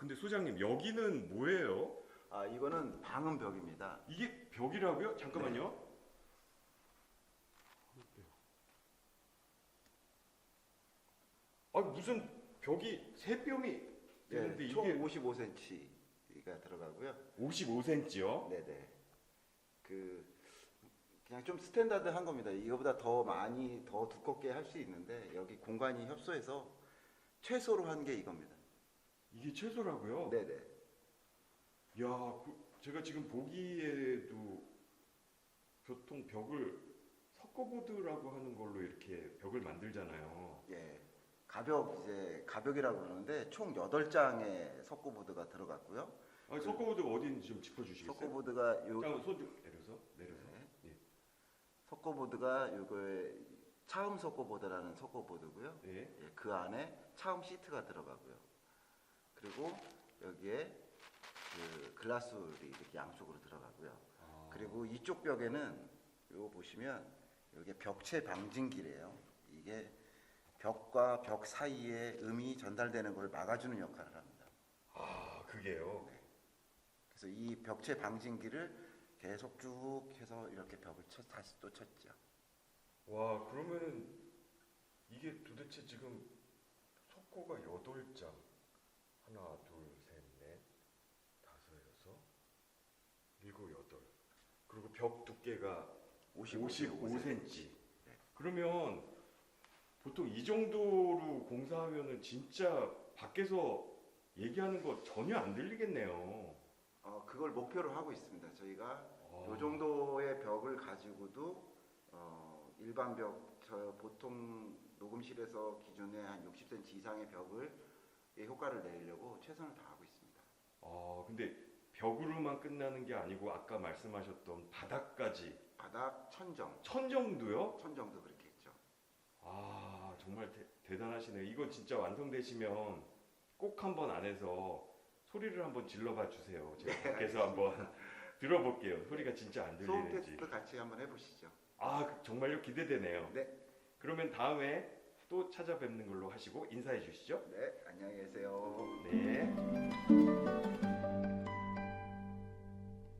근데 소장님 여기는 뭐예요? 아 이거는 방음 벽입니다. 이게 벽이라고요? 잠깐만요. 아 무슨 벽이 세 뼘이 되는데 네, 총 이게 55cm가 들어가고요. 55cm요? 네네. 그 그냥 좀 스탠다드한 겁니다. 이거보다 더 많이 더 두껍게 할 수 있는데 여기 공간이 협소해서 최소로 한 게 이겁니다. 이게 최소라고요? 네네. 야, 그, 제가 지금 보기에도 보통 벽을 석고보드라고 하는 걸로 이렇게 벽을 만들잖아요. 예. 가벽 이제 가벽이라고 그러는데 총 8장의 석고보드가 들어갔고요. 아, 석고보드가 어디인지 좀 짚어 주시겠어요? 석고보드가 요 잠깐 손좀 내려서 내려서. 네. 예. 석고보드가 요거에 차음 석고보드라는 석고보드고요. 예. 예, 그 안에 차음 시트가 들어가고요. 그리고 여기에 그 글라스울이 이렇게 양쪽으로 들어가고요. 아, 그리고 이쪽 벽에는 요거 보시면 여기 벽체 방진기래요. 이게 벽과 벽 사이에 음이 전달되는 걸 막아주는 역할을 합니다. 아, 그게요. 그래서 이 벽체 방진기를 계속 쭉 해서 이렇게 벽을 쳐, 다시 또 쳤죠. 와, 그러면은 이게 도대체 지금 석고가 8장. 하나, 둘, 셋, 넷, 다섯, 여섯, 일곱, 여덟. 그리고 벽 두께가 55cm. 네. 그러면 보통 이 정도로 공사하면은 진짜 밖에서 얘기하는 거 전혀 안 들리겠네요. 어, 그걸 목표로 하고 있습니다. 저희가 아. 요 정도의 벽을 가지고도 어, 일반 벽, 저 보통 녹음실에서 기존의 한 60cm 이상의 벽을 의 효과를 내려고 최선을 다하고 있습니다. 아, 근데 벽으로만 끝나는 게 아니고 아까 말씀하셨던 바닥까지 바닥 천정, 천정도요? 천정도 그렇게 했죠. 아, 정말 대, 대단하시네요. 이거 진짜 완성되시면 꼭 한번 안에서 소리를 한번 질러봐 주세요. 제가 네, 밖에서 한번 들어볼게요. 소리가 진짜 안 소음 들리는지. 테스트 같이 한번 해보시죠. 아, 그- 정말요? 기대되네요. 네, 그러면 다음에 또 찾아뵙는 걸로 하시고 인사해 주시죠. 네, 안녕히.